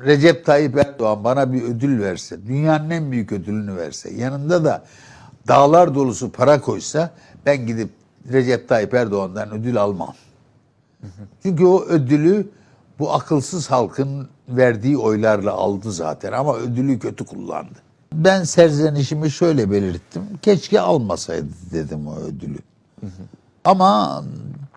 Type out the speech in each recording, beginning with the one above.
Recep Tayyip Erdoğan bana bir ödül verse, dünyanın en büyük ödülünü verse, yanında da dağlar dolusu para koysa ben gidip Recep Tayyip Erdoğan'dan ödül almam. Çünkü o ödülü bu akılsız halkın verdiği oylarla aldı zaten ama ödülü kötü kullandı. Ben serzenişimi şöyle belirttim. Keşke almasaydı dedim o ödülü. Ama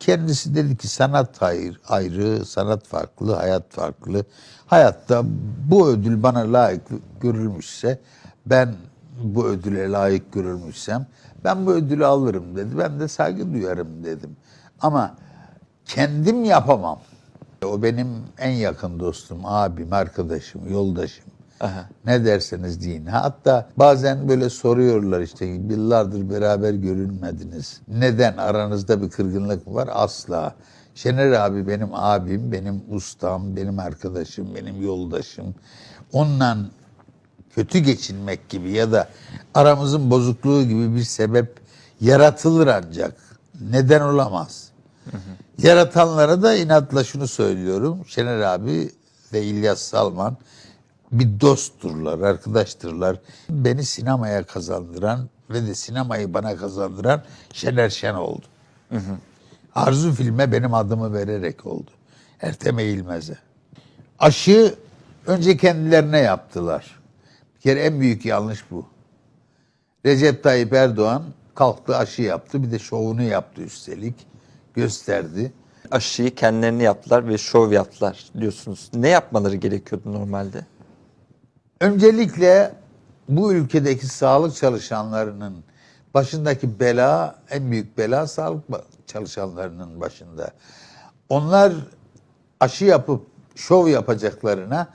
kendisi dedi ki sanat ayrı, ayrı, sanat farklı, hayat farklı. Hayatta bu ödül bana layık görülmüşse, ben bu ödüle layık görülmüşsem, ben bu ödülü alırım dedi. Ben de saygı duyarım dedim. Ama kendim yapamam. O benim en yakın dostum, abim, arkadaşım, yoldaşım. Aha. Ne derseniz deyin. Hatta bazen böyle soruyorlar işte yıllardır beraber görünmediniz. Neden aranızda bir kırgınlık mı var? Asla. Şener abi benim abim, benim ustam, benim arkadaşım, benim yoldaşım. Onunla kötü geçinmek gibi ya da aramızın bozukluğu gibi bir sebep yaratılır ancak. Neden olamaz? Yaratanlara da inatla şunu söylüyorum. Şener abi ve İlyas Salman bir dostturlar, arkadaştırlar. Beni sinemaya kazandıran ve de sinemayı bana kazandıran Şener Şen oldu. Arzu filme benim adımı vererek oldu. Ertem Eğilmez'e. Aşı önce kendilerine yaptılar. Bir kere en büyük yanlış bu. Recep Tayyip Erdoğan kalktı aşı yaptı. Bir de şovunu yaptı üstelik. Gösterdi. Aşıyı kendilerini yaptılar ve şov yaptılar diyorsunuz. Ne yapmaları gerekiyordu normalde? Öncelikle bu ülkedeki sağlık çalışanlarının başındaki bela, en büyük bela sağlık çalışanlarının başında. Onlar aşı yapıp şov yapacaklarına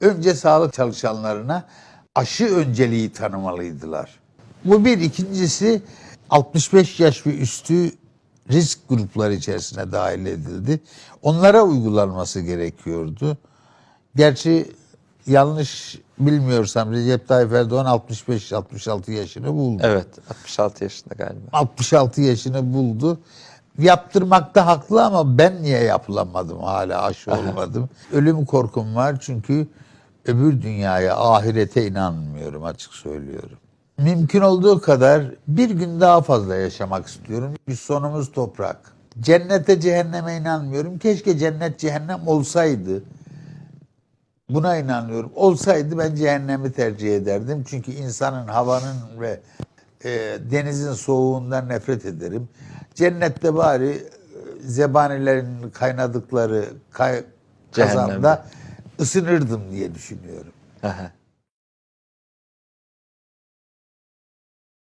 önce sağlık çalışanlarına aşı önceliği tanımalıydılar. Bu bir. ikincisi 65 yaş ve üstü risk grupları içerisine dahil edildi. Onlara uygulanması gerekiyordu. Gerçi yanlış bilmiyorsam Recep Tayyip Erdoğan 65-66 yaşını buldu. Evet 66 yaşında galiba. 66 yaşını buldu. Yaptırmakta haklı ama ben niye yapılamadım hala aşı olmadım. Ölüm korkum var çünkü öbür dünyaya, ahirete inanmıyorum açık söylüyorum. Mümkün olduğu kadar bir gün daha fazla yaşamak istiyorum. Biz sonumuz toprak. Cennete cehenneme inanmıyorum. Keşke cennet cehennem olsaydı. Buna inanıyorum. Olsaydı ben cehennemi tercih ederdim. Çünkü insanın havanın ve e, denizin soğuğundan nefret ederim. Cennette bari e, zebanilerin kaynadıkları kay, kazanda ısınırdım diye düşünüyorum. Aha.